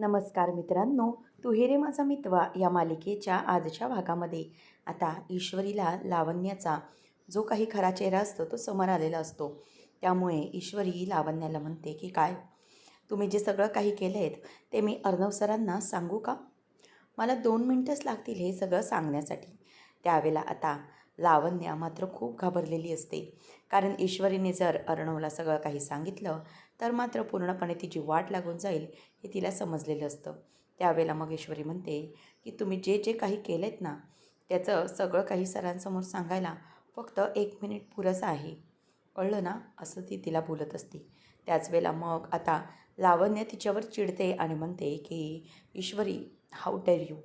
नमस्कार मित्रांनो तुहेरे माझा मितवा या मालिकेच्या आजच्या भागामध्ये. आता ईश्वरीला लावण्याचा जो काही खरा चेहरा असतो तो समोर आलेला असतो. त्यामुळे ईश्वरी लावण्याला म्हणते की काय? तुम्ही जे सगळं काही केलं आहेत ते मी अर्णव सरांना सांगू का? मला दोन मिनटंच लागतील हे सगळं सांगण्यासाठी. त्यावेळेला आता लावण्या मात्र खूप घाबरलेली असते. कारण ईश्वरीने जर अर्णवला सगळं काही सांगितलं तर मात्र पूर्णपणे तिची वाट लागून जाईल हे तिला समजलेलं असतं. त्यावेळेला मग ईश्वरी म्हणते की तुम्ही जे जे काही केलं आहेत ना त्याचं सगळं काही सरांसमोर सांगायला फक्त एक मिनिट पुरसं आहे. कळलं ना? असं ती तिला बोलत असते. त्याच वेळेला मग आता लावण्य तिच्यावर चिडते आणि म्हणते की ईश्वरी हाऊ डेअर यू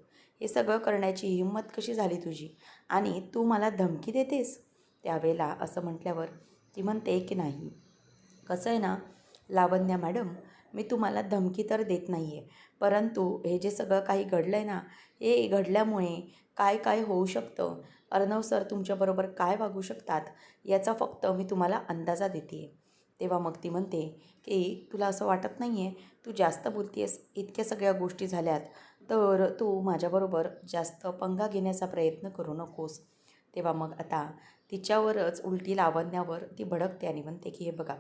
हे सगळं करण्याची हिंमत कशी झाली तुझी? आणि तू मला धमकी देतेस? त्यावेळेला असं म्हटल्यावर ती म्हणते की नाही. कसं आहे ना लावण्या मॅडम मी तुम्हाला धमकी तर देत नाही आहे परंतु हे जे सगळं काही घडलं आहे ना हे घडल्यामुळे काय काय होऊ शकतं? अर्णव सर तुमच्याबरोबर काय वागू शकतात? याचा फक्त मी तुम्हाला अंदाजा देते. आहे तेव्हा मग ती म्हणते की तुला असं वाटत नाही आहे तू जास्त बोलते आहेस इतक्या सगळ्या गोष्टी झाल्यात. तर तू माझ्याबरोबर जास्त पंगा घेण्याचा प्रयत्न करू नकोस. तेव्हा मग आता तिच्यावरच उलटी लावण्यावर ती भडकते आणि म्हणते की हे बघा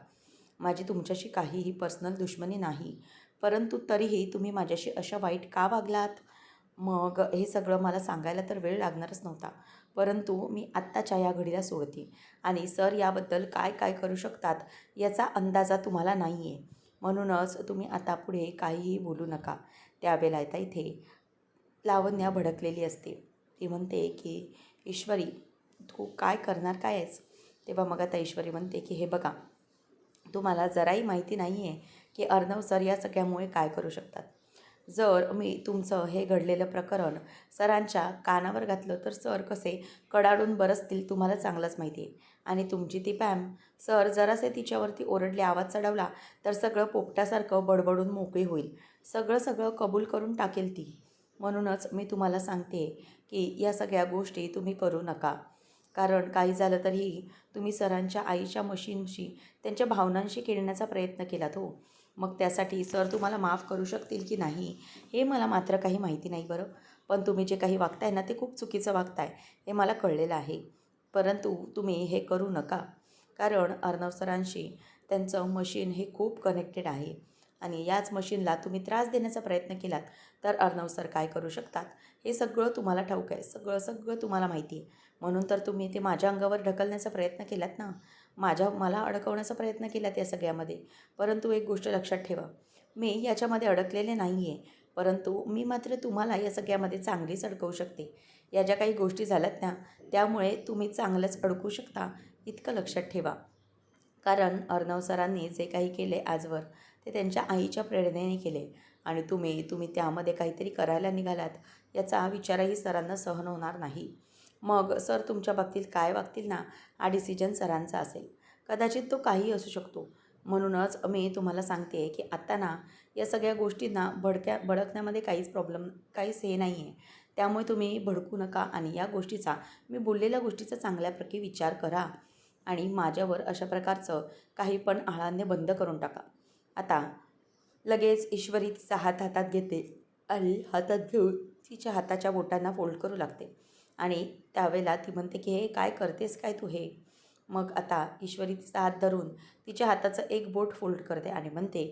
माझी तुमच्याशी काहीही पर्सनल दुश्मनी नाही. परंतु तरीही तुम्ही माझ्याशी अशा वाईट का वागलात? मग हे सगळं मला सांगायला तर वेळ लागणारच नव्हता. परंतु मी आत्ताच्या या घडीला सोडते. आणि सर याबद्दल काय काय करू शकतात याचा अंदाजा तुम्हाला नाही आहे म्हणूनच तुम्ही आता पुढे काहीही बोलू नका. त्यावेळेला आता इथे लावण्या भडकलेली असते. ती म्हणते की ईश्वरी तू काय करणार काय आहेस तेव्हा मग आता ईश्वरी म्हणते की हे बघा तुम्हाला जराही माहिती नाही आहे की अर्णव सर या सगळ्यामुळे काय करू शकतात. जर मी तुमचं हे घडलेलं प्रकरण सरांच्या कानावर घातलं तर सर कसे कडाडून बरसतील तुम्हाला चांगलंच माहिती आहे आणि तुमची ती पॅम सर जरासे तिच्यावरती ओरडले आवाज चढवला तर सगळं पोपट्यासारखं बडबडून मोकळी होईल. सगळं सगळं कबूल करून टाकेल ती. म्हणूनच मी तुम्हाला सांगते की या सगळ्या गोष्टी तुम्ही करू नका. कारण काही झालं तरीही तुम्ही सरांच्या आईच्या मशीनशी त्यांच्या भावनांशी खेळण्याचा प्रयत्न केलात हो. मग त्यासाठी सर तुम्हाला माफ करू शकतील की नाही हे मला मात्र काही माहिती नाही बरं. पण तुम्ही जे काही वागताय ना ते खूप चुकीचं वागताय हे मला कळलेलं आहे. परंतु तुम्ही हे करू नका. कारण अर्णव सरांशी त्यांचं मशीन हे खूप कनेक्टेड आहे. आणि याच मशीनला तुम्ही त्रास देण्याचा प्रयत्न केलात तर अर्णव सर काय करू शकतात? हे सगळं तुम्हाला ठाऊक आहे. सगळं सगळं तुम्हाला माहिती आहे. म्हणून तर तुम्ही ते माझ्या अंगावर ढकलण्याचा प्रयत्न केलात ना? माझ्या मला अडकवण्याचा प्रयत्न केलात या सगळ्यामध्ये. परंतु एक गोष्ट लक्षात ठेवा. मी याच्यामध्ये अडकलेले नाही आहे परंतु मी मात्र तुम्हाला या सगळ्यामध्ये चांगलीच अडकवू शकते. या ज्या काही गोष्टी झाल्यात ना त्यामुळे तुम्ही चांगलंच अडकू शकता इतकं लक्षात ठेवा. कारण अर्णव सरांनी जे काही केले आजवर ते त्यांच्या आईच्या प्रेरणेने केले. आणि तुम्ही तुम्ही त्यामध्ये काहीतरी करायला निघालात याचा विचारही सरांना सहन होणार नाही. मग सर तुमच्या बाबतीत काय वागतील ना हा डिसिजन सरांचा असेल. कदाचित तो काही असू शकतो. म्हणूनच मी तुम्हाला सांगते की आत्ता ना या सगळ्या गोष्टींना भडक्या भडकण्यामध्ये काहीच प्रॉब्लेम काहीच हे नाही आहे त्यामुळे तुम्ही भडकू नका आणि या गोष्टीचा मी बोललेल्या गोष्टीचा चांगल्याप्रकारे विचार करा आणि माझ्यावर अशा प्रकारचं काही पण आळांने बंद करून टाका. आता लगेच ईश्वरी तिचा हात हातात घेते. आणि हातात घेऊन तिच्या हाताच्या बोटांना फोल्ड करू लागते. आणि त्यावेळेला ती म्हणते की हे काय करतेस? काय तू हे? मग आता ईश्वरी तिचा हात धरून तिच्या हाताचं एक बोट फोल्ड करते आणि म्हणते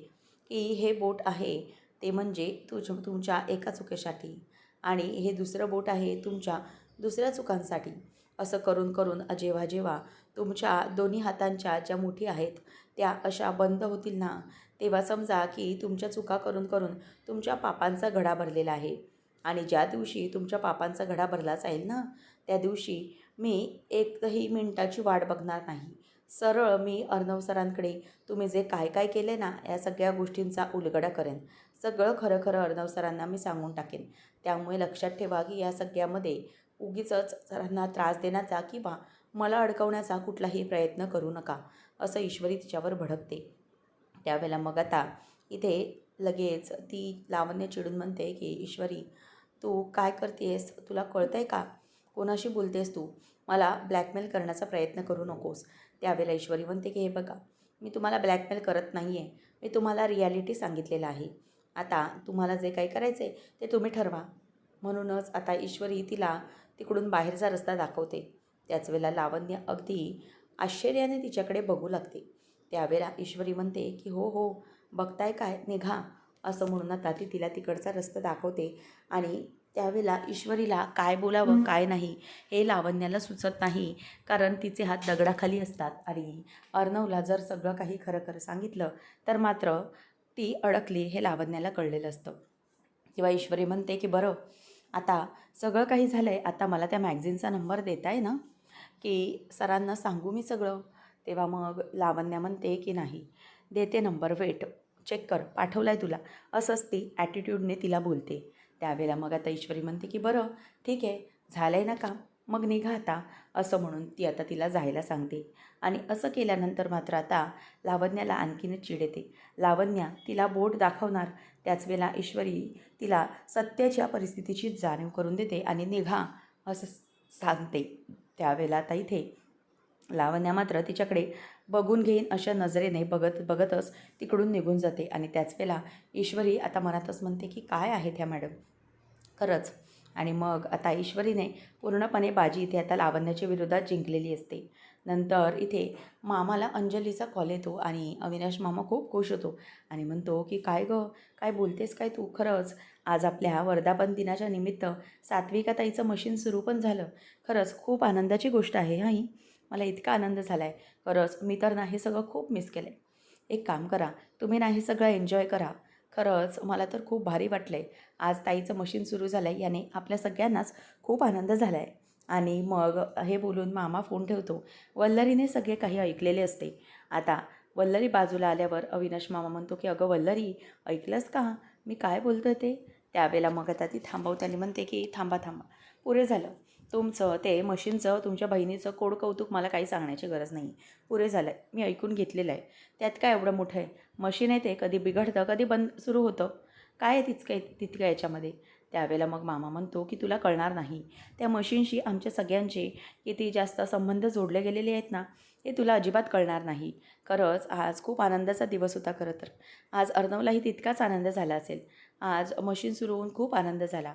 की हे बोट आहे ते म्हणजे तुझ तुमच्या एका चुकीसाठी आणि हे दुसरं बोट आहे तुमच्या दुसऱ्या चुकांसाठी. असं करून करून जेव्हा जेव्हा तुमच्या दोन्ही हातांच्या ज्या मुठी आहेत त्या अशा बंद होतील ना तेव्हा समजा की तुमच्या चुका करून करून तुमच्या पापांचा घडा भरलेला आहे. आणि ज्या दिवशी तुमच्या पापांचा घडा भरला जाईल ना त्या दिवशी मी एकही मिनटाची वाट बघणार नाही. सरळ मी अर्णव सरांकडे तुम्ही जे काय काय केले ना या सगळ्या गोष्टींचा उलगडा करेन. सगळं खरं खरं अर्णव सरांना मी सांगून टाकेन. त्यामुळे लक्षात ठेवा की या सगळ्यामध्ये उगीचच सरांना त्रास देण्याचा किंवा मला अडकवण्याचा कुठलाही प्रयत्न करू नका असं ईश्वरी तिच्यावर भडकते. त्यावेळेला मग आता इथे लगेच ती लावण्य चिडून म्हणते की ईश्वरी तू काय करतेस तुला कळतं आहे का? कोणाशी बोलतेस तू? मला ब्लॅकमेल करण्याचा प्रयत्न करू नकोस. त्यावेळेला ईश्वरी म्हणते की हे बघा मी तुम्हाला ब्लॅकमेल करत नाही आहे मी तुम्हाला रियालिटी सांगितलेलं आहे. आता तुम्हाला जे काही करायचं आहे ते तुम्ही ठरवा. म्हणूनच आता ईश्वरी तिला तिकडून बाहेरचा रस्ता दाखवते. त्याच वेळेला लावण्य अगदी आश्चर्याने तिच्याकडे बघू लागते. त्यावेळेला ईश्वरी म्हणते की हो हो बघताय काय? निघा. असं म्हणून आता ती तिला तिकडचा रस्ता दाखवते. आणि त्यावेळेला ईश्वरीला काय बोलावं काय नाही हे लावण्याला सुचत नाही. कारण तिचे हात दगडाखाली असतात. आणि अर्णवला जर सगळं काही खरं खरं सांगितलं तर मात्र ती अडकली हे लावण्याला कळलेलं असतं. तेव्हा ईश्वरी म्हणते की बरं आता सगळं काही झालं आहे आता मला त्या मॅगझिनचा नंबर देताय ना की सरांना सांगू मी सगळं. तेव्हा मग लावण्या म्हणते की नाही देते नंबर वेट चेक कर पाठवला आहे तुला. असंच ती ॲटिट्यूडने तिला बोलते. त्यावेळेला मग आता ईश्वरी म्हणते की बरं ठीक आहे झालं आहे ना काम मग निघा आता. असं म्हणून ती आता तिला जायला सांगते. आणि असं केल्यानंतर मात्र आता लावण्याला आणखीनच चिड येते. लावण्या तिला बोट दाखवणार. त्याच वेळेला ईश्वरी तिला सत्याच्या परिस्थितीची जाणीव करून देते आणि निघा असं सांगते. त्यावेळेला आता इथे लावण्या मात्र तिच्याकडे बघून घेईन अशा नजरेने बघत बघतच तिकडून निघून जाते. आणि त्याच वेळेला ईश्वरी आता मनातच म्हणते की काय आहेत ह्या मॅडम? खरंच. आणि मग आता ईश्वरीने पूर्णपणे बाजी इथे आता लावण्याच्या विरोधात जिंकलेली असते. नंतर इथे मामाला अंजलीचा कॉल येतो आणि अविनाश मामा खूप खुश होतो आणि म्हणतो की काय गं? काय बोलतेस काय तू? खरंच आज आपल्या वर्धापन दिनाच्या निमित्त सात्विकाताईचं मशीन सुरू पण झालं. खरंच खूप आनंदाची गोष्ट आहे हां ही? मला इतका आनंद झाला आहे खरंच मी तर ना हे सगळं खूप मिस केलं आहे एक काम करा तुम्ही नाही हे सगळं एन्जॉय करा. खरंच मला तर खूप भारी वाटलं आहे आज ताईचं मशीन सुरू झालं आहे याने आपल्या सगळ्यांनाच खूप आनंद झाला आहे आणि मग हे बोलून मामा फोन ठेवतो. वल्लरीने सगळे काही ऐकलेले असते. आता वल्लरी बाजूला आल्यावर अविनाश मामा म्हणतो की अगं वल्लरी ऐकलंस का? मी काय बोलतो ते? त्यावेळेला मग आता ती थांबवते आणि म्हणते की थांबा थांबा. पुरे झालं. तुमचं ते मशीनचं तुमच्या बहिणीचं कोड कौतुक मला काही सांगण्याची गरज नाही. पुरे झालं आहे मी ऐकून घेतलेलं आहे. त्यात काय एवढं मोठं आहे? मशीन आहे ते. कधी बिघडतं कधी बंद सुरू होतं. काय आहे तितकं तितकं याच्यामध्ये? त्यावेळेला मग मामा म्हणतो की तुला कळणार नाही. त्या मशीनशी आमच्या सगळ्यांचे किती जास्त संबंध जोडले गेलेले आहेत ना हे तुला अजिबात कळणार नाही. खरंच आज खूप आनंदाचा दिवस होता खरं तर. आज अर्णवलाही तितकाच आनंद झाला असेल. आज मशीन सुरू होऊन खूप आनंद झाला.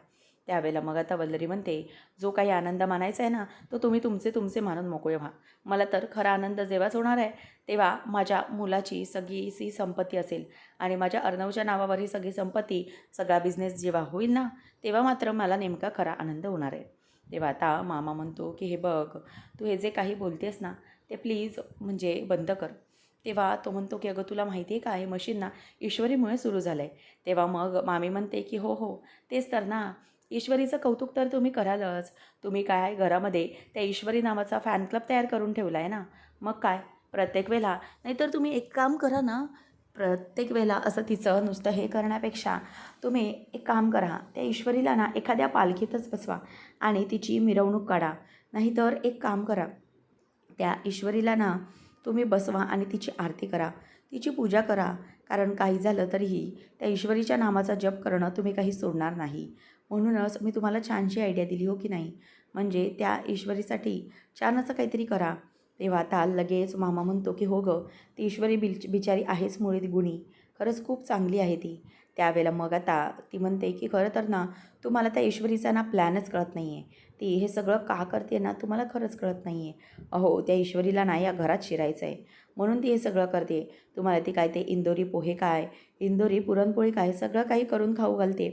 त्यावेळेला मग आता वल्लरी म्हणते जो काही आनंद मानायचा आहे ना तो तुम्ही तुमचे तुमचे मानून मोकळे व्हा. मला तर खरा आनंद जेव्हाच होणार आहे तेव्हा माझ्या मुलाची सगळी सी संपत्ती असेल आणि माझ्या अर्णवच्या नावावर ही सगळी संपत्ती सगळा बिझनेस जेव्हा होईल ना तेव्हा मात्र मला नेमका खरा आनंद होणार आहे. तेव्हा आता मामा म्हणतो की हे बघ तू हे जे काही बोलतेस ना ते प्लीज म्हणजे बंद कर. तेव्हा तो म्हणतो की अगं तुला माहिती आहे का हे मशीन ना ईश्वरीमुळे सुरू झालं आहे तेव्हा मग मामी म्हणते की हो हो तेच तर ना. ईश्वरीचं कौतुक तर तुम्ही करालच. तुम्ही काय घरामध्ये त्या ईश्वरी नावाचा फॅन क्लब तयार करून ठेवला आहे ना? मग काय? प्रत्येक वेळेला. नाहीतर तुम्ही एक काम करा ना प्रत्येक वेळेला असं तिचं नुसतं हे करण्यापेक्षा तुम्ही एक काम करा. त्या ईश्वरीला ना एखाद्या पालखीतच बसवा आणि तिची मिरवणूक काढा. नाहीतर एक काम करा. त्या ईश्वरीला ना तुम्ही बसवा आणि तिची आरती करा. तिची पूजा करा. कारण काही झालं तरीही त्या ईश्वरीच्या नामाचा जप करणं तुम्ही काही सोडणार नाही. म्हणूनच मी तुम्हाला छानशी आयडिया दिली हो की नाही? म्हणजे त्या ईश्वरीसाठी छान असं काहीतरी करा. तेव्हा आता लगेच मामा म्हणतो की हो गं ती ईश्वरी बिल बिचारी आहेच मुळी गुणी. खरंच खूप चांगली आहे ती. त्यावेळेला मग आता ती म्हणते की खरं तर ना तुम्हाला त्या ईश्वरीचा ना प्लॅनच कळत नाही आहे ती हे सगळं का करते ना तुम्हाला खरंच कळत नाही आहे अहो त्या ईश्वरीला ना या घरात शिरायचं आहे म्हणून ती हे सगळं करते. तुम्हाला ती काय ते इंदोरी पोहे काय इंदोरी पुरणपोळी काय सगळं काही करून खाऊ घालते.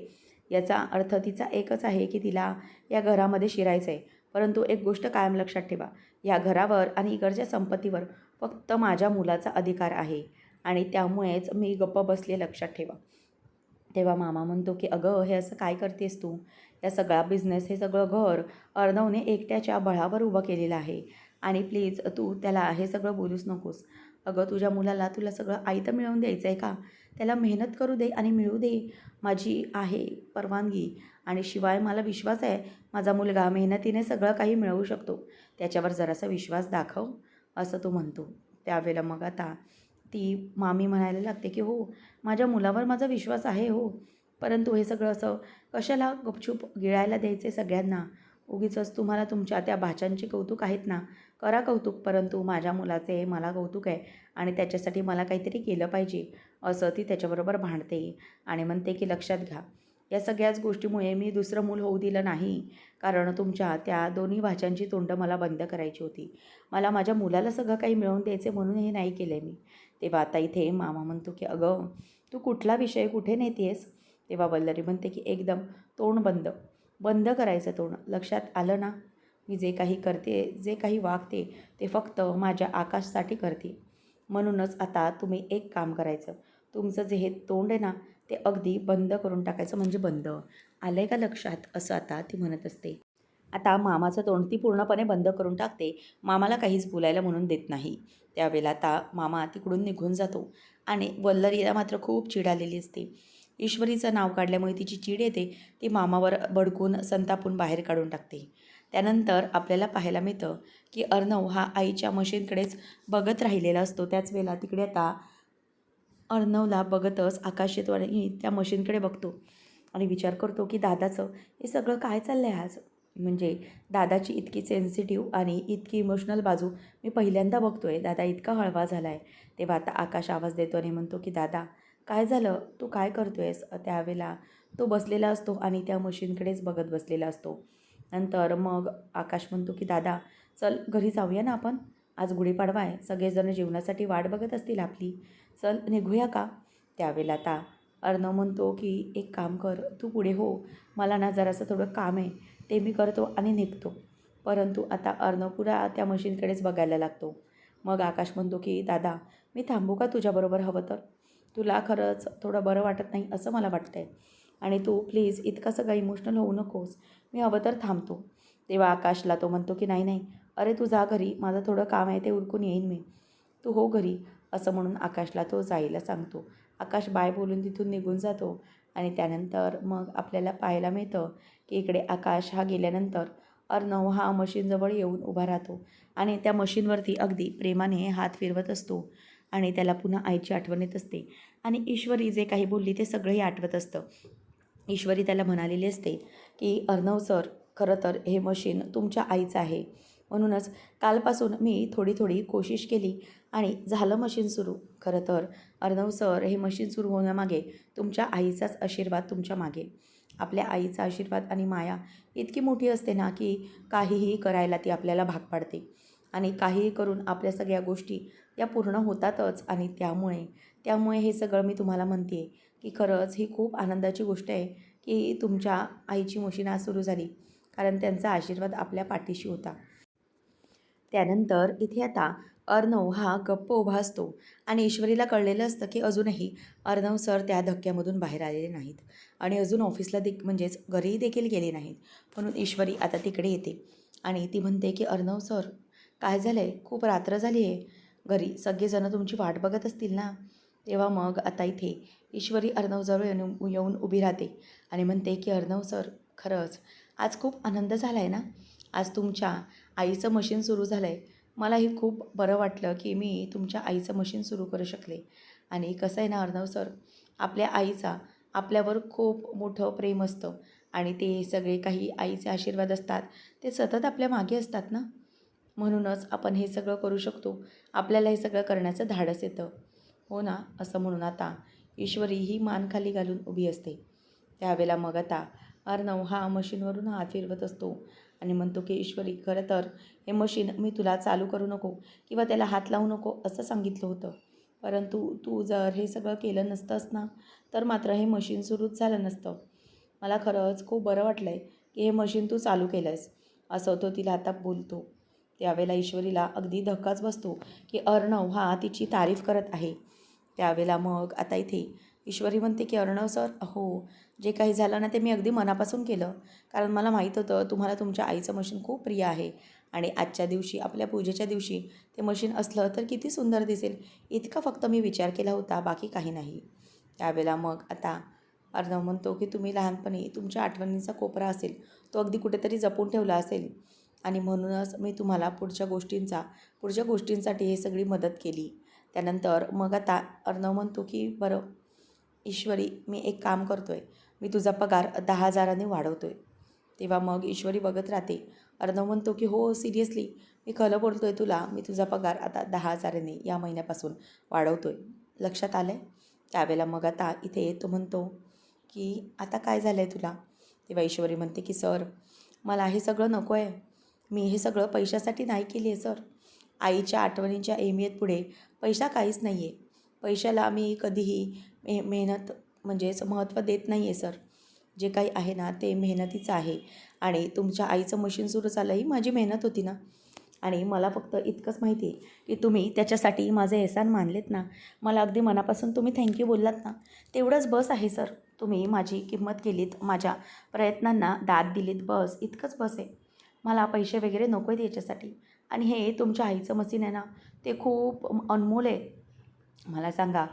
याचा अर्थ तिचा एकच आहे की तिला या घरामध्ये शिरायचं आहे. परंतु एक गोष्ट कायम लक्षात ठेवा. या घरावर आणि इकडच्या संपत्तीवर फक्त माझ्या मुलाचा अधिकार आहे आणि त्यामुळेच मी गप्प बसले लक्षात ठेवा. तेव्हा मामा म्हणतो की अगं हे असं काय करतेस तू? या सगळा बिझनेस हे सगळं घर अर्णवने एकट्याच्या बळावर उभं केलेलं आहे आणि प्लीज तू त्याला हे सगळं बोलूच नकोस. अगं तुझ्या मुलाला तुला सगळं आई तर मिळवून द्यायचं आहे का? त्याला मेहनत करू दे आणि मिळू दे माझी आहे परवानगी. आणि शिवाय मला विश्वास आहे माझा मुलगा मेहनतीने सगळं काही मिळवू शकतो. त्याच्यावर जरासा विश्वास दाखव असं तो म्हणतो. त्यावेळेला मग आता ती मामी म्हणायला लागते की हो माझ्या मुलावर माझा विश्वास आहे हो. परंतु हे सगळं असं कशाला गपचूप गिळायला द्यायचे सगळ्यांना? उगीचच तुम्हाला तुमच्या त्या भाच्यांचे कौतुक आहेत ना? करा कौतुक परंतु माझ्या मुलाचे मला कौतुक आहे आणि त्याच्यासाठी मला काहीतरी केलं पाहिजे असं ती त्याच्याबरोबर भांडते आणि म्हणते की लक्षात घ्या. या सगळ्याच गोष्टीमुळे मी दुसरं मूल होऊ दिलं नाही कारण तुमच्या त्या दोन्ही भाज्यांची तोंडं मला बंद करायची होती. मला माझ्या मुलाला सगळं काही मिळवून द्यायचे म्हणून हे नाही केलं मी. तेव्हा आता इथे मामा म्हणतो की अगं तू कुठला विषय कुठे नेतेस तेव्हा वल्लरी म्हणते की एकदम तोंड बंद. बंद करायचं तोंड. लक्षात आलं ना? मी जे काही करते जे काही वागते ते फक्त माझ्या आकाशसाठी करते. म्हणूनच आता तुम्ही एक काम करायचं. तुमचं जे हे तोंड आहे ना ते अगदी बंद करून टाकायचं म्हणजे बंद. आलं आहे का लक्षात? असं आता ती म्हणत असते. आता मामाचं तोंड ती पूर्णपणे बंद करून टाकते. मामाला काहीच बोलायला म्हणून देत नाही. त्यावेळेला आता मामा तिकडून निघून जातो आणि वल्लरीला मात्र खूप चिड आलेली असते. ईश्वरीचं नाव काढल्यामुळे तिची चीड येते. ती मामावर भडकून संतापून बाहेर काढून टाकते. त्यानंतर आपल्याला पाहायला मिळतं की अर्णव हा आईच्या मशीनकडेच बघत राहिलेला असतो. त्याच वेळेला तिकडे आता अर्णवला बघतच आकाश त्या मशीनकडे बघतो आणि विचार करतो की दादाचं हे सगळं काय चाललं आहे आज? म्हणजे दादाची इतकी सेन्सिटिव्ह आणि इतकी इमोशनल बाजू मी पहिल्यांदा बघतो आहे दादा इतका हळवा झाला आहे तेव्हा आता आकाश आवाज देतो आणि म्हणतो की दादा काय झालं? तू काय करतो आहेस त्यावेळेला तो बसलेला असतो आणि त्या मशीनकडेच बघत बसलेला असतो. नंतर मग आकाश म्हणतो की दादा चल घरी जाऊया ना आपण. आज गुढीपाडवा आहे. सगळेजण जेवणासाठी वाट बघत असतील आपली. चल निघूया का? त्यावेळेला आता अर्णव म्हणतो की एक काम कर तू पुढे हो. मला ना जरासं थोडं काम आहे. ते मी करतो आणि निघतो. परंतु आता अर्णव पुरा त्या मशीनकडेच बघायला लागतो. मग आकाश म्हणतो की दादा मी थांबू का तुझ्याबरोबर हवं तर? तुला खरंच थोडं बरं वाटत नाही असं मला वाटतं आहे आणि तू प्लीज इतका सगळं इमोशनल होऊ नकोस. मी हवं तर थांबतो. तेव्हा आकाशला तो म्हणतो की नाही नाही. अरे तू जा घरी. माझं थोडं काम आहे ते उरकून येईन मी. तू हो घरी. असं म्हणून आकाशला तो जायला सांगतो. आकाश बाय बोलून तिथून निघून जातो आणि त्यानंतर मग आपल्याला पाहायला मिळतं की इकडे आकाश हा गेल्यानंतर अर्णव हा मशीनजवळ येऊन उभा राहतो आणि त्या मशीनवरती अगदी प्रेमाने हात फिरवत असतो आणि त्याला पुन्हा आईची आठवण येत असते आणि ईश्वरी जे काही बोलली ते सगळंही आठवत असतं. ईश्वरी त्याला म्हणालेली असते की अर्णव सर खरं तर हे मशीन तुमच्या आईचं आहे. म्हणूनच कालपासून मी थोडी थोडी कोशिश केली आणि झालं मशीन सुरू. खरं तर अर्णव सर हे मशीन सुरू होण्यामागे तुमच्या आईचाच आशीर्वाद तुमच्या मागे. आपल्या आईचा आशीर्वाद आणि माया इतकी मोठी असते ना की काहीही करायला ती आपल्याला भाग पाडते. आणि काहीही करून आपल्या सगळ्या गोष्टी या पूर्ण होतातच आणि त्यामुळे त्यामुळे हे सगळं मी तुम्हाला म्हणते आहे की खरंच ही खूप आनंदाची गोष्ट आहे की तुमच्या आईची मशीन आज सुरू झाली कारण त्यांचा आशीर्वाद आपल्या पाठीशी होता. त्यानंतर इथे आता अर्णव हा गप्प उभा असतो आणि ईश्वरीला कळलेलं असतं की अजूनही अर्णव सर त्या धक्क्यामधून बाहेर आलेले नाहीत आणि अजून ऑफिसला दे म्हणजेच घरी देखील गेले नाहीत. म्हणून ईश्वरी आता तिकडे येते आणि ती म्हणते की अर्णव सर काय झालं आहे खूप रात्र झाली आहे. घरी सगळेजणं तुमची वाट बघत असतील ना? तेव्हा मग आता इथे ईश्वरी अर्णवजवळ येऊन येऊन उभी राहते आणि म्हणते की अर्णव सर खरंच आज खूप आनंद झाला आहे ना? आज तुमच्या आईचं मशीन सुरू झालं आहे मलाही खूप बरं वाटलं की मी तुमच्या आईचं मशीन सुरू करू शकले. आणि कसं आहे ना अर्णव सर आपल्या आईचा आपल्यावर खूप मोठं प्रेम असतं आणि ते सगळे काही आईचे आशीर्वाद असतात. ते सतत आपल्या मागे असतात ना? म्हणूनच आपण हे सगळं करू शकतो. आपल्याला हे सगळं करण्याचं धाडस येतं. हो ना असं म्हणून आता ईश्वरी ही मान खाली घालून उभी असते. त्यावेळेला मग आता अर्णव हा मशीनवरून हात फिरवत असतो आणि म्हणतो की ईश्वरी खरं तर हे मशीन मी तुला चालू करू नको किंवा त्याला हात लावू नको असं सांगितलं होतं. परंतु तू जर हे सगळं केलं नसतंस ना तर मात्र हे मशीन सुरूच झालं नसतं. मला खरंच खूप बरं वाटलं आहे की हे मशीन तू चालू केलं आहेस असं तो तिला आता बोलतो. त्यावेळेला ईश्वरीला अगदी धक्काच बसतो की अर्णव हा तिची तारीफ करत आहे. त्यावेळेला मग आता इथे. ईश्वरी म्हणते की अर्णव सर हो जे काही झालं ना ते मी अगदी मनापासून केलं. कारण मला माहीत होतं तुम्हाला तुमच्या आईचं मशीन खूप प्रिय आहे. आणि आजच्या दिवशी आपल्या पूजेच्या दिवशी ते मशीन असलं तर किती सुंदर दिसेल. इतका फक्त मी विचार केला होता बाकी काही नाही. त्यावेळेला मग आता अर्णव म्हणतो की तुम्ही लहानपणी तुमच्या आठवणींचा कोपरा असेल. तो अगदी कुठेतरी जपून ठेवला असेल. आणि म्हणूनच मी तुम्हाला पुढच्या गोष्टींचा पुढच्या गोष्टींसाठी हे सगळी मदत केली. त्यानंतर मग आता अर्णव म्हणतो की बरं ईश्वरी मी एक काम करतो आहे मी तुझा पगार दहा हजारांनी वाढवतो आहे तेव्हा मग ईश्वरी बघत राहते. अर्णव म्हणतो की हो सिरियसली मी खरं बोलतो आहे तुला. मी तुझा पगार आता दहा हजाराने या महिन्यापासून वाढवतो आहे लक्षात आलं आहे त्यावेळेला मग आता इथे तो म्हणतो की आता काय झालं आहे तुला? तेव्हा ईश्वरी म्हणते की सर मला हे सगळं नको आहे मी हे सगळं पैशासाठी नाही केली आहे सर. आईच्या आठवणींच्या अहमियत पुढे पैसा काहीच नाही आहे पैशाला मी कधीही मे मेहनत म्हणजेच महत्त्व देत नाही आहे सर. जे काही आहे ना ते मेहनतीचं आहे. आणि तुमच्या आईचं मशीन सुरू झालं ही माझी मेहनत होती ना. आणि मला फक्त इतकंच माहिती आहे की तुम्ही त्याच्यासाठी माझे एहसान मानलेत ना. मला अगदी मनापासून तुम्ही थँक्यू बोललात ना. तेवढंच बस आहे सर. तुम्ही माझी किंमत केलीत माझ्या प्रयत्नांना दाद दिलीत बस. इतकंच बस आहे. मला पैसे वगैरे नको आहेत याच्यासाठी. आणि हे तुमच्या आईचं मशीन आहे ना ते खूप अनमोल आहे. मला सांगा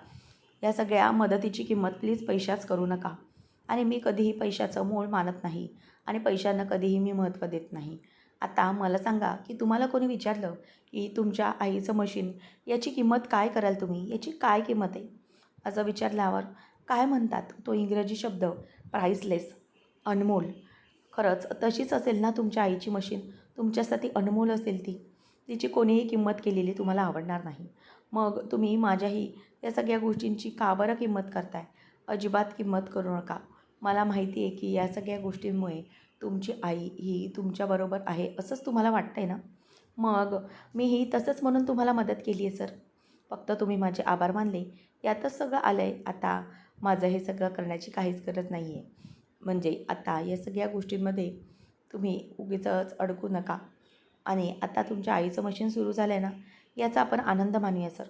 या सगळ्या मदतीची किंमत प्लीज पैशाच करू नका. आणि मी कधीही पैशाचं मूळ मानत नाही आणि पैशांना कधीही मी महत्त्व देत नाही. आता मला सांगा की तुम्हाला कोणी विचारलं की तुमच्या आईचं मशीन याची किंमत काय कराल तुम्ही? याची काय किंमत आहे? असं विचारल्यावर काय म्हणतात? तो इंग्रजी शब्द प्राईसलेस अनमोल. खरंच तशीच असेल ना तुमच्या आईची मशीन? तुमच्यासाठी अनमोल असेल ती. तिची कोणीही किंमत केलेली तुम्हाला आवडणार नाही. मग तुम्ही माझ्याही या सगळ्या गोष्टींची का बरं किंमत करताय? अजिबात किंमत करू नका. मला माहिती आहे की या सगळ्या गोष्टींमुळे तुमची आई ही तुमच्याबरोबर आहे असंच तुम्हाला वाटतं आहे ना? मग मी ही तसंच म्हणून तुम्हाला मदत केली आहे सर. फक्त तुम्ही माझे आभार मानले. यातच सगळं आलं आहे आता माझं हे सगळं करण्याची काहीच गरज नाही आहे म्हणजे आता या सगळ्या गोष्टींमध्ये तुम्ही उगीच अडकू नका. आणि आता तुमच्या आईचं मशीन सुरू झालं आहे ना याचा आपण आनंद मानूया सर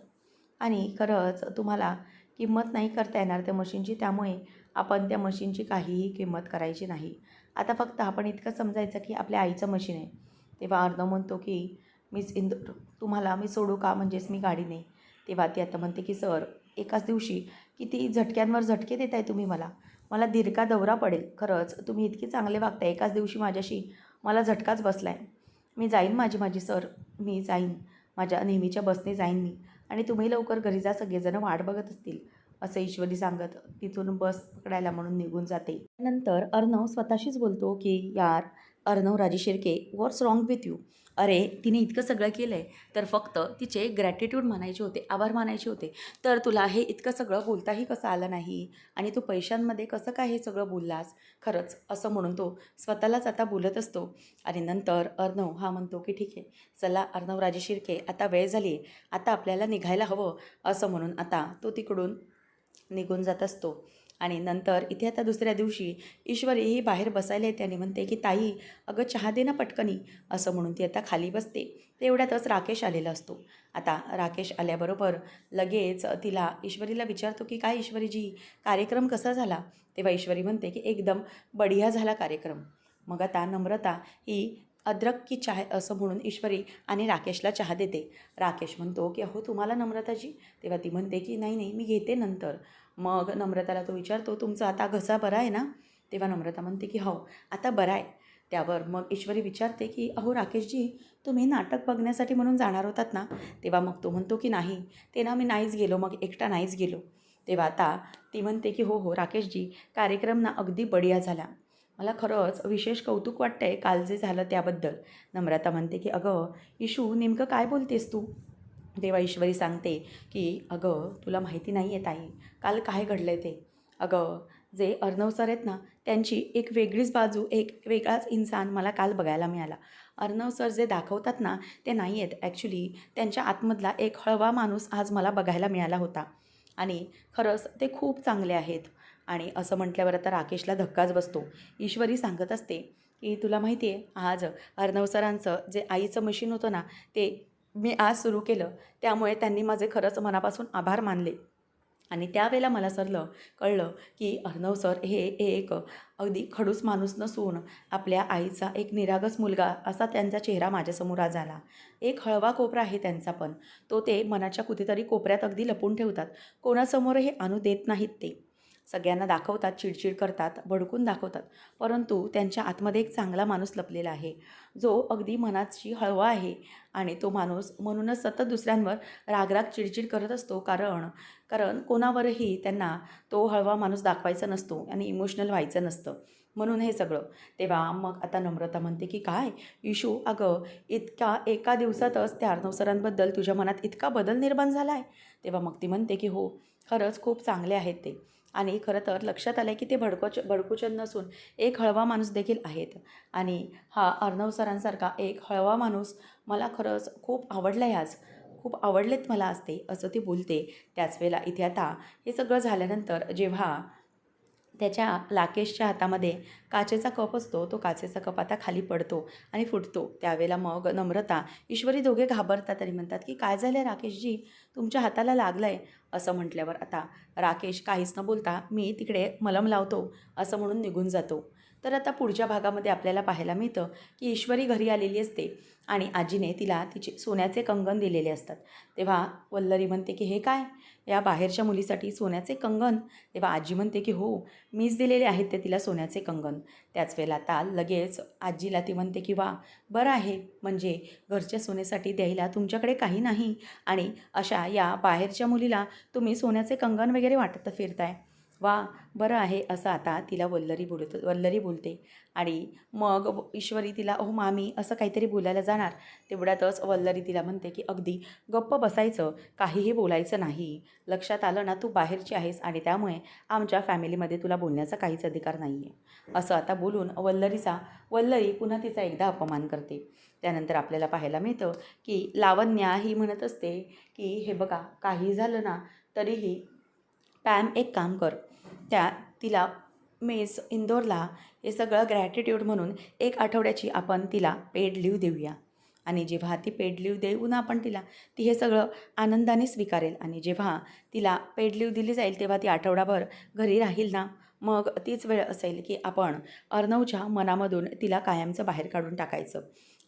आणि खरंच तुम्हाला किंमत नाही करता येणार त्या मशीनची त्यामुळे आपण त्या मशीनची काहीही किंमत करायची नाही. आता फक्त आपण इतकं समजायचं की आपल्या आईचं मशीन आहे. तेव्हा अर्णव म्हणतो की मिस इंदोर तुम्हाला मी सोडू का? म्हणजेच मी गाडीने. तेव्हा ती आता म्हणते की सर एकाच दिवशी किती झटक्यांवर झटके देत आहे तुम्ही मला. मला दीर्घा दौरा पडेल. खरंच तुम्ही इतकी चांगले वागताय एकाच दिवशी माझ्याशी. मला झटकाच बसला आहे मी जाईन माझी माझी सर. मी जाईन. माझ्या नेहमीच्या बसने जाईन मी. आणि तुम्ही लवकर घरी जा सगळेजण वाट बघत असतील असं ईश्वरी सांगत. तिथून बस पकडायला म्हणून निघून जाते. नंतर अर्णव स्वतःशीच बोलतो की यार Arnav Raje Shirke what's wrong with you अरे तिने इतकं सगळं केलं आहे तर फक्त तिचे ग्रॅटिट्यूड मानायचे होते आभार मानायचे होते. तर तुला हे इतकं सगळं बोलताही कसं आलं नाही? आणि तू पैशांमध्ये कसं काय हे सगळं बोललास? खरंच असं म्हणून तो स्वतःलाच आता बोलत असतो. आणि नंतर अर्णव हा म्हणतो की ठीक आहे चला अर्णव राजे शिर्के आता वेळ झाली आहे आता आपल्याला निघायला हवं असं म्हणून आता तो तिकडून निघून जात असतो. आणि नंतर इथे आता दुसऱ्या दिवशी ईश्वरी ही बाहेर बसायला येते आणि म्हणते की ताई अगं चहा दे ना पटकनी असं म्हणून ती आता खाली बसते. तेवढ्यातच राकेश आलेला असतो. आता राकेश आल्याबरोबर लगेच तिला ईश्वरीला विचारतो की काय ईश्वरीजी कार्यक्रम कसा झाला? तेव्हा ईश्वरी म्हणते की एकदम बढिया झाला कार्यक्रम. मग आता नम्रता ही अद्रक की चाय असं म्हणून ईश्वरी आणि राकेशला चहा देते. राकेश म्हणतो की अहो तुम्हाला नम्रताजी? तेव्हा ती म्हणते की नाही नाही मी घेते नंतर. मग नम्रताला तो विचारतो तुमचा आता घसा बरा आहे ना? तेव्हा नम्रता म्हणते की हो आता बरा आहे. त्यावर मग ईश्वरी विचारते की अहो राकेशजी तुम्ही नाटक बघण्यासाठी म्हणून जाणार होतात ना? तेव्हा मग तो म्हणतो की नाही ते ना मी नाहीच गेलो मग एकटा नाहीच गेलो. तेव्हा आता ती म्हणते की हो हो राकेशजी कार्यक्रम ना अगदी बढिया झाला. मला खरंच विशेष कौतुक वाटतं आहे काल जे झालं त्याबद्दल. नम्रता म्हणते की अगं इशू नेमकं काय बोलतेस तू? तेव्हा ईश्वरी सांगते की अगं तुला माहिती नाही आहे ताई काल काय घडलं आहे ते? अगं जे अर्णव सर आहेत ना त्यांची एक वेगळीच बाजू एक वेगळाच इन्सान मला काल बघायला मिळाला. अर्णव सर जे दाखवतात ना ते नाही आहेत ॲक्च्युली त्यांच्या आतमधला एक हळवा माणूस आज मला बघायला मिळाला होता. आणि खरंच ते खूप चांगले आहेत. आणि असं म्हटल्यावर आता राकेशला धक्काच बसतो. ईश्वरी सांगत असते की तुला माहिती आहे आज अर्णव सरांचं जे आईचं मशीन होतं ना ते मी आज सुरू केलं. त्यामुळे त्यांनी माझे खरंच मनापासून आभार मानले. आणि त्यावेळेला मला सरलं कळलं की अर्णव सर हे एक अगदी खडूस माणूस नसून आपल्या आईचा एक निरागस मुलगा असा त्यांचा चेहरा माझ्यासमोर आज आला. एक हळवा कोपरा आहे त्यांचा पण. तो ते मनाच्या कुठेतरी कोपऱ्यात अगदी लपून ठेवतात. कोणासमोरही आणू देत नाहीत ते. सगळ्यांना दाखवतात चिडचिड करतात भडकून दाखवतात. परंतु त्यांच्या आतमध्ये एक चांगला माणूस लपलेला आहे. जो अगदी मनाची हळवा आहे आणि तो माणूस म्हणूनच सतत दुसऱ्यांवर रागराग चिडचिड करत असतो. कारण कारण कोणावरही त्यांना तो हळवा माणूस दाखवायचा नसतो आणि इमोशनल व्हायचं नसतं. म्हणून हे सगळं. तेव्हा मग आता नम्रता म्हणते की काय? इशू अगं इतका एका दिवसातच त्या अर्णव सरांबद्दल तुझ्या मनात इतका बदल निर्माण झाला आहे तेव्हा मग ती म्हणते की हो खरंच खूप चांगले आहेत ते. आणि खरं तर लक्षात आलं आहे की ते भडकोच भडकुचंद नसून एक हळवा माणूस देखील आहेत. आणि हा अर्णव सरांसारखा एक हळवा माणूस मला खरंच खूप आवडला आहे आज. खूप आवडलेत मला असते असं ती बोलते. त्याच वेळेला इथे आता हे सगळं झाल्यानंतर जेव्हा त्याच्या लाकेशच्या हातामध्ये काचेचा कप असतो तो काचेचा कप आता खाली पडतो आणि फुटतो. त्यावेळेला मग नम्रता ईश्वरी दोघे घाबरतात आणि म्हणतात की काय झालं आहे राकेशजी? तुमच्या हाताला लागलं आहे असं म्हटल्यावर आता राकेश काहीच न बोलता मी तिकडे मलम लावतो. असं म्हणून निघून जातो. तर आता पुढच्या भागामध्ये आपल्याला पाहायला मिळतं की ईश्वरी घरी आलेली असते आणि आजीने तिला तिचे सोन्याचे कंगन दिलेले असतात. तेव्हा वल्लरी म्हणते की हे काय? या बाहेरच्या मुलीसाठी सोन्याचे कंगन तेव्हा आजी म्हणते की हो मीच दिलेले आहेत ते तिला सोन्याचे कंगन त्याच वेळेला आता लगेच आजीला ती म्हणते की वा बरं आहे. म्हणजे घरच्या सोन्यासाठी द्यायला तुमच्याकडे काही नाही आणि अशा या बाहेरच्या मुलीला तुम्ही सोन्याचे कंगन वगैरे वाटत फिरताय. वा बरं आहे असं आता तिला वल्लरी बोलत वल्लरी बोलते. आणि मग ईश्वरी तिला ओ मामी असं काहीतरी बोलायला जाणार. तेवढ्यातच वल्लरी तिला म्हणते की अगदी गप्प बसायचं काहीही बोलायचं नाही. लक्षात आलं ना तू बाहेरची आहेस आणि त्यामुळे आमच्या फॅमिलीमध्ये तुला बोलण्याचा काहीच अधिकार नाही आहे असं आता बोलून वल्लरीचा वल्लरी पुन्हा तिचा एकदा अपमान करते. त्यानंतर आपल्याला पाहायला मिळतं की लावण्या ही म्हणत असते की हे बघा काही झालं ना तरीही पॅम एक काम कर. त्या तिला मेस इंदोरला हे सगळं ग्रॅटिट्यूड म्हणून एक आठवड्याची आपण तिला पेड लीव देऊया. आणि जेव्हा ती पेड लीव देऊ ना आपण तिला ती हे सगळं आनंदाने स्वीकारेल. आणि जेव्हा तिला पेड लीव दिली जाईल तेव्हा ती आठवडाभर घरी राहील ना? मग तीच वेळ असेल की आपण अर्णवच्या मनामधून तिला कायमचं बाहेर काढून टाकायचं.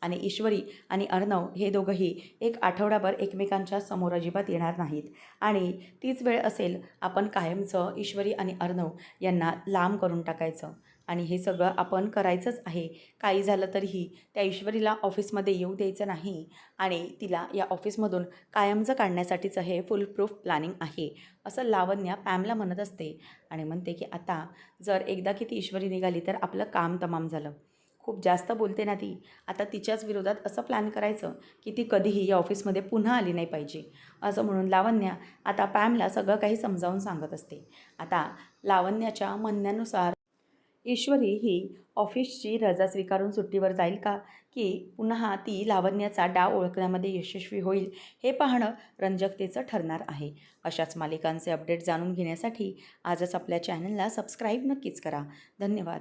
आणि ईश्वरी आणि अर्णव हे दोघंही एक आठवडाभर एकमेकांच्या समोर अजिबात येणार नाहीत. आणि तीच वेळ असेल आपण कायमचं ईश्वरी आणि अर्णव यांना लांब करून टाकायचं. आणि हे सगळं आपण करायचंच आहे. काही झालं तरीही त्या ईश्वरीला ऑफिसमध्ये येऊ द्यायचं नाही आणि तिला या ऑफिसमधून कायमचं काढण्यासाठीचं हे फुल प्रूफ प्लॅनिंग आहे असं लावण्या पॅमला म्हणत असते. आणि म्हणते की आता जर एकदा की ती ईश्वरी निघाली तर आपलं काम तमाम झालं. खूप जास्त बोलते ना ती. आता तिच्याच विरोधात असं प्लॅन करायचं की ती कधीही या ऑफिसमध्ये पुन्हा आली नाही पाहिजे. असं म्हणून लावण्या आता पॅमला सगळं काही समजावून सांगत असते. आता लावण्याच्या म्हणण्यानुसार ईश्वरी ही ऑफिसची रजा स्वीकारून सुट्टीवर जाईल का? की पुन्हा ती लावण्याचा डाव ओळखण्यामध्ये यशस्वी होईल हे पाहणं रंजकतेचं ठरणार आहे. अशाच मालिकांचे अपडेट जाणून घेण्यासाठी आजच आपल्या चॅनलला सबस्क्राईब नक्कीच करा. धन्यवाद.